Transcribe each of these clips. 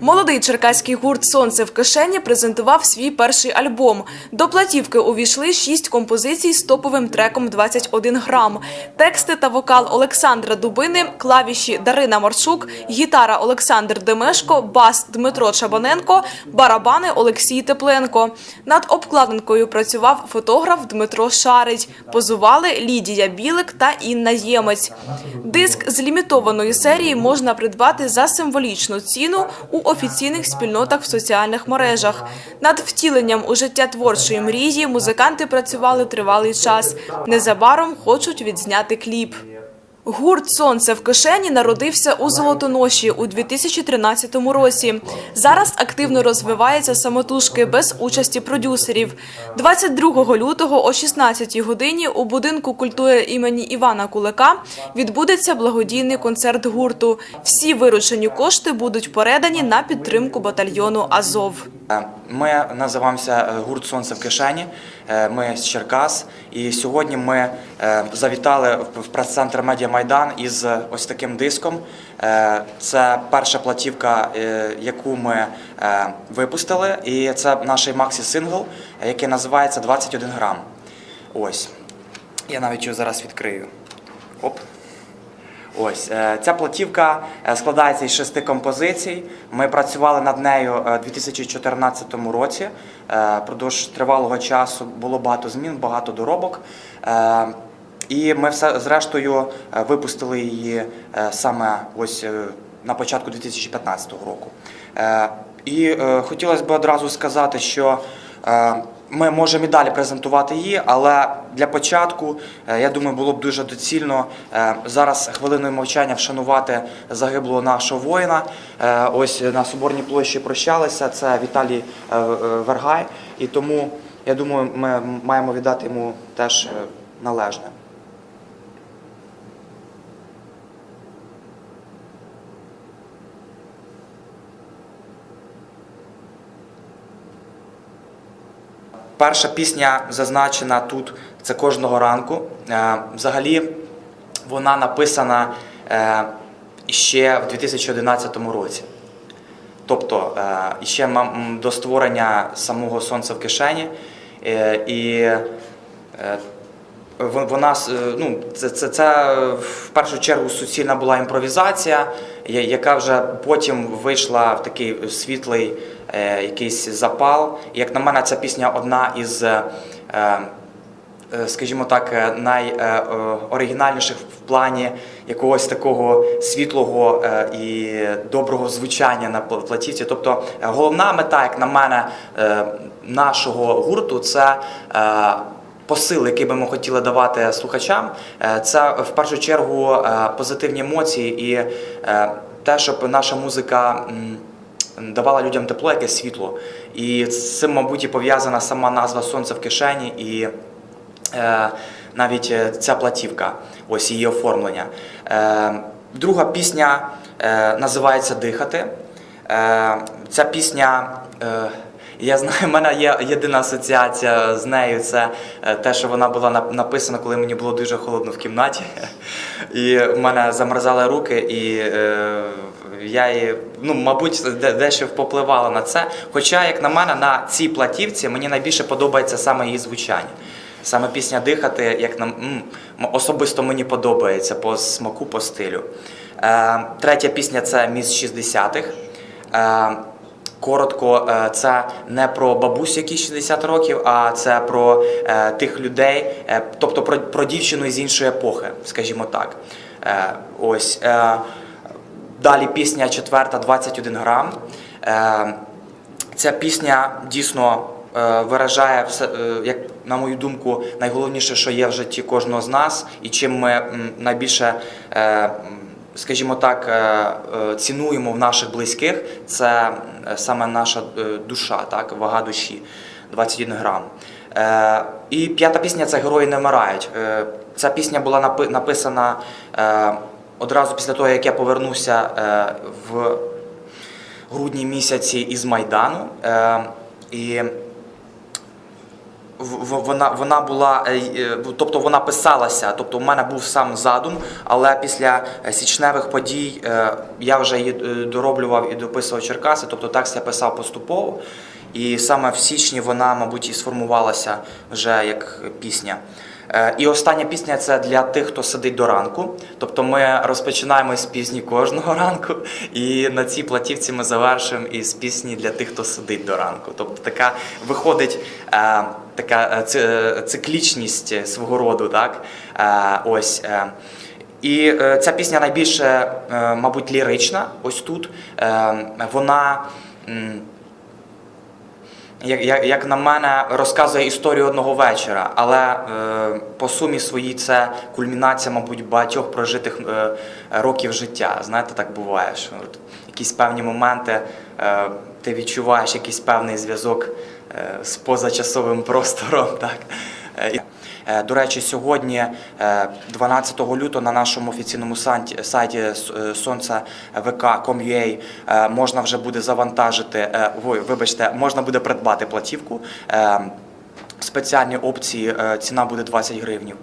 Молодий черкаський гурт Сонце в кишені презентував свій перший альбом. До платівки увійшли шість композицій з топовим треком «21 грам. Тексти та вокал Олександра Дубини, клавіші Дарина Марчук, гітара Олександр Демешко, бас Дмитро Чабаненко, барабани Олексій Тепленко. Над обкладинкою працював фотограф Дмитро Шарить. Позували Лідія Білик та Інна Ємець. Диск з лімітованої серії можна придбати за символічну ціну у офіційних спільнотах в соціальних мережах. Над втіленням у життя творчої мрії музиканти працювали тривалий час. Незабаром хочуть відзняти кліп. Гурт Сонце в кишені народився у Золотоноші у 2013 році. Зараз активно розвивається самотужки без участі продюсерів. 22 лютого о 16 годині у будинку культури імені Івана Кулика відбудеться благодійний концерт гурту. Всі виручені кошти будуть передані на підтримку батальйону Азов. Е, Ми називаємося е, гурт Сонце в кишені. Е, Ми з Черкас. І сьогодні ми завітали в- прес-центр Медіа Майдан із ось таким диском. Це перша платівка, яку ми випустили, і це наш максі сингл, який називається 21 грам. Ось. Я навіть його зараз відкрию. Оп. Ось е, ця платівка е, складається із шести композицій. Ми працювали над нею е, у 2014 році. Продовж тривалого часу було багато змін, багато доробок. І ми все зрештою випустили її саме ось на початку 2015 року. І хотілося б одразу сказати, що ми можемо і далі презентувати її, але для початку е, я думаю, було б дуже доцільно е, зараз хвилиною мовчання вшанувати загиблого нашого воїна. Е, Ось на Соборній площі прощалися. Це Віталій Вергай. І тому я думаю, ми маємо віддати йому теж належне. Перша пісня зазначена тут це кожного ранку. Е, Взагалі вона написана е, ще в 2011 році. Тобто е, ще до створення самого сонця в кишені. І вона ну, це, це, це в першу чергу суцільна була імпровізація, яка вже потім вийшла в такий світлий якийсь запал. І, як на мене, ця пісня одна із. е, е, Скажімо так, е, найоригінальніших в плані якогось такого світлого е, і доброго звучання на платівці. Тобто е, головна мета, як на мене, е, нашого гурту це е, посил, який би ми хотіли давати слухачам. Е, Це в першу чергу е, позитивні емоції і е, те, щоб наша музика. Давала людям тепло, якесь світло. І з цим, мабуть, і пов'язана сама назва Сонце в кишені і е, навіть е, ця платівка, ось її оформлення. Е, друга пісня е, називається Дихати. Е, ця пісня. Е, я знаю, в мене є єдина асоціація з нею. Це е, те, що вона була написана, коли мені було дуже холодно в кімнаті. І в мене замерзали руки, і е, я її, ну, мабуть, дещо попливала на це. Хоча, як на мене, на цій платівці мені найбільше подобається саме її звучання. Саме пісня дихати, як нам особисто мені подобається по смаку, по стилю. Е, третя пісня це Міс 60-х. Е, коротко, е, це не про бабусь, які 60 років, а це про е, тих людей, е, тобто про, про дівчину з іншої епохи, скажімо так. Е, ось. Е, далі пісня четверта, 21 грам. Е, Ця пісня дійсно е, виражає все, е, як на мою думку, найголовніше, що є в житті кожного з нас, і чим ми найбільше, скажімо так, цінуємо в наших близьких, це саме наша душа, так, вага душі 21 грам. І п'ята пісня це Герої не вмирають. Ця пісня була написана одразу після того, як я повернувся е, в грудні місяці із Майдану. Е, І в- в- вона, вона була, е, тобто вона писалася, тобто у мене був сам задум, але після січневих подій я вже її дороблював і дописував Черкаси, тобто текст я писав поступово. І саме в січні вона, мабуть, і сформувалася вже як пісня. Е, І остання пісня це для тих, хто сидить до ранку. Тобто ми розпочинаємо з пісні кожного ранку, і на цій платівці ми завершимо із пісні для тих, хто сидить до ранку. Тобто така виходить е, така е, циклічність свого роду, так? Ось. І ця пісня найбільше, мабуть, лірична. Ось тут. Вона. Як, як, як на мене, розказує історію одного вечора, але е, по сумі своїй це кульмінація, мабуть, багатьох прожитих е, років життя. Знаєте, так буває, що якісь певні моменти е, ти відчуваєш якийсь певний зв'язок е, з позачасовим простором. Так? Е, Е, До речі, сьогодні, е, 12 лютого, на нашому офіційному сайті, сайті е, е, можна вже буде завантажити, е, вибачте, можна буде придбати платівку. Спеціальні опції е, ціна буде 20 гривнів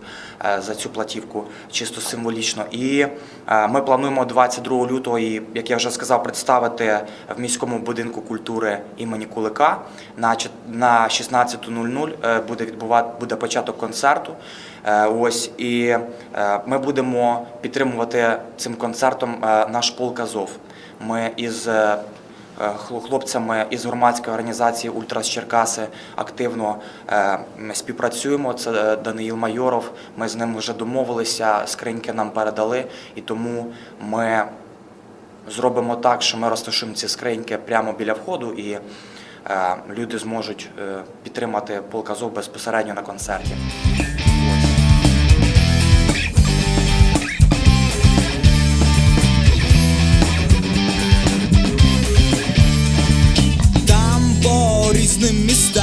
е, за цю платівку, чисто символічно. І е, ми плануємо 22 лютого, і, як я вже сказав, представити в міському будинку культури імені Кулика на на 16.00 е, буде відбувати буде початок концерту. Ось і ми будемо підтримувати цим концертом наш полк Азов. Ми із хлопцями із громадської організації Ультрас Черкаси активно е, співпрацюємо. Це е, Даниїл Майоров. Ми з ним вже домовилися, скриньки нам передали, і тому ми зробимо так, що ми розташуємо ці скриньки прямо біля входу, і е, люди зможуть е, підтримати полк Азов безпосередньо на концерті. По різним містам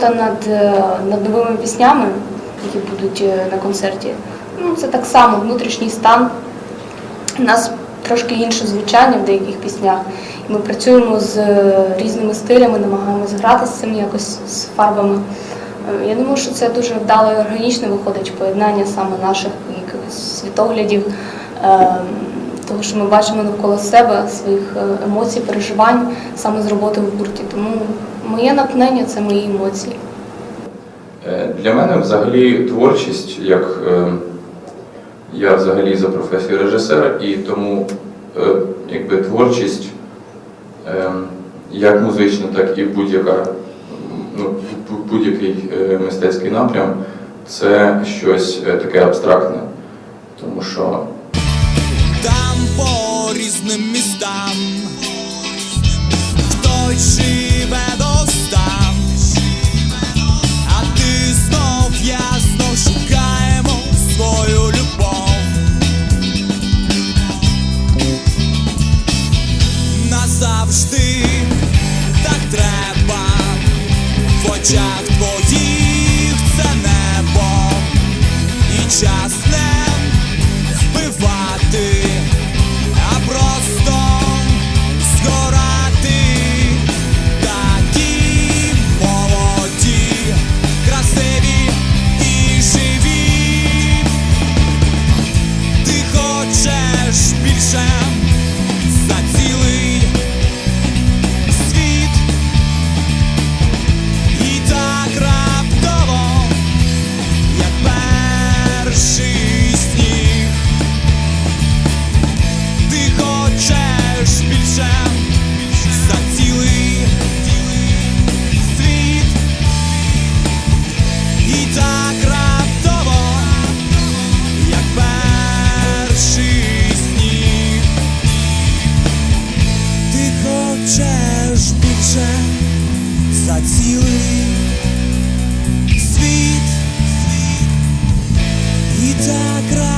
Робота над, е, над новими піснями, які будуть е, на концерті, ну, це так само внутрішній стан. У нас трошки інше звучання в деяких піснях. Ми працюємо з е, різними стилями, намагаємося грати з цим якось з фарбами. Я думаю, що це дуже вдало і органічно виходить поєднання саме наших якихось світоглядів, е, того, що ми бачимо навколо себе, своїх е, емоцій, переживань саме з роботи в гурті. Тому моє натхнення це мої емоції. Е, Для мене взагалі творчість, як е, я взагалі за професією режисер, і тому якби творчість, як музична, так і будь-яка, ну, бу- будь-який мистецький напрям, це щось таке абстрактне. Тому що по різним містам. Хтось живе так